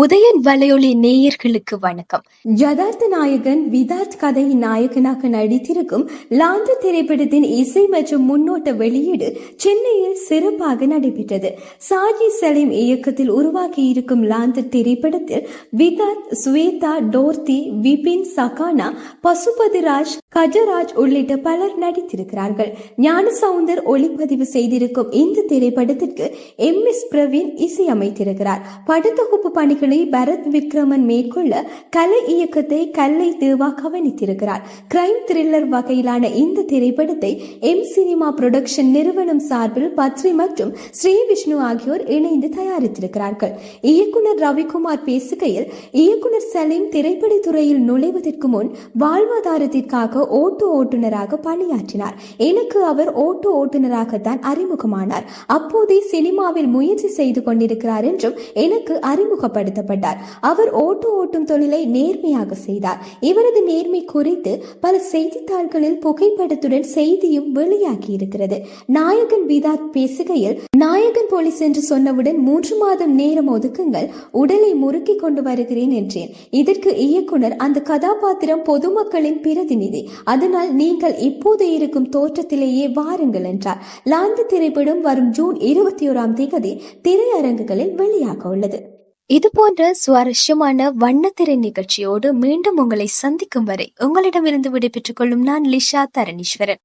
உதயன் வலையொலி நேயர்களுக்கு வணக்கம். யதார்த்த நாயகன் விதார்த் கதையின் நாயகனாக நடித்திருக்கும் லாந்து திரைப்படத்தின் இசை மற்றும் முன்னோட்ட வெளியீடு சென்னையில் சிறப்பாக நடைபெற்றது. சாஜி சலீம் இயக்கத்தில் உருவாக்கி இருக்கும் லாந்து திரைப்படத்தில் விதார்த் ஸ்வேதா டோர்த்தி விபின் சகானா பசுபதிராஜ் கஜராஜ் உள்ளிட்ட பலர் நடித்திருக்கிறார்கள். ஞான சவுந்தர் ஒளிப்பதிவு செய்திருக்கும் இந்த திரைப்படத்திற்கு எம் எஸ் பிரவீன் இசையமைத்திருக்கிறார். படத்தொகுப்பு பணிகள் பரத் விக்ரமன் மேற்கொள்ள கலை இயக்கத்தை கல்லை தேவா கவனித்திருக்கிறார் கிரைம் த்ரில்லர் வகையிலான இந்த திரைப்படத்தை எம் சினிமா புரொடக்ஷன் நிறுவனம் சார்பில் பத்ரி மற்றும் ஸ்ரீ விஷ்ணு ஆகியோர் இணைந்து தயாரித்திருக்கிறார்கள். இயக்குனர் ரவிக்குமார் பேசுகையில் இயக்குனர் சலீம் திரைப்பட துறையில் நுழைவதற்கு முன் வாழ்வாதாரத்திற்காக ஓட்டு ஓட்டுநராக பணியாற்றினார். எனக்கு அவர் ஓட்டு ஓட்டுநராகத்தான் அறிமுகமானார். அப்போதே சினிமாவில் முயற்சி செய்து கொண்டிருக்கிறார் என்றும் எனக்கு அறிமுகப்படுத்த அறிமுகப்படுத்தப்பட்டார் அவர் ஓட்டு ஓட்டும் தொழிலை நேர்மையாக செய்தார். இவரது நேர்மை குறித்து பல செய்தித்தாள்களில் புகைப்படத்துடன் செய்தியும் வெளியாகி இருக்கிறது நாயகன் விதாத் பேசுகையில் நாயகன் போலீஸ் என்று சொன்னவுடன் மூன்று மாதம் நேரம் ஒதுக்குங்கள் உடலை முறுக்கி கொண்டு வருகிறேன் என்றேன். இதற்கு இயக்குனர் அந்த கதாபாத்திரம் பொதுமக்களின் பிரதிநிதி. அதனால் நீங்கள் இப்போது இருக்கும் தோற்றத்திலேயே வாருங்கள் என்றார். லாந்து திரைப்படம் வரும் ஜூன் இருபத்தி ஓராம் தேதி திரையரங்குகளில் வெளியாக உள்ளது. இது போன்ற சுவாரஸ்யமான வண்ணத்திரை நிகழ்ச்சியோடு மீண்டும் உங்களை சந்திக்கும் வரை உங்களிடமிருந்து விடைபெற்றுக் கொள்ளும் நான் லிஷா தரணீஸ்வரன்.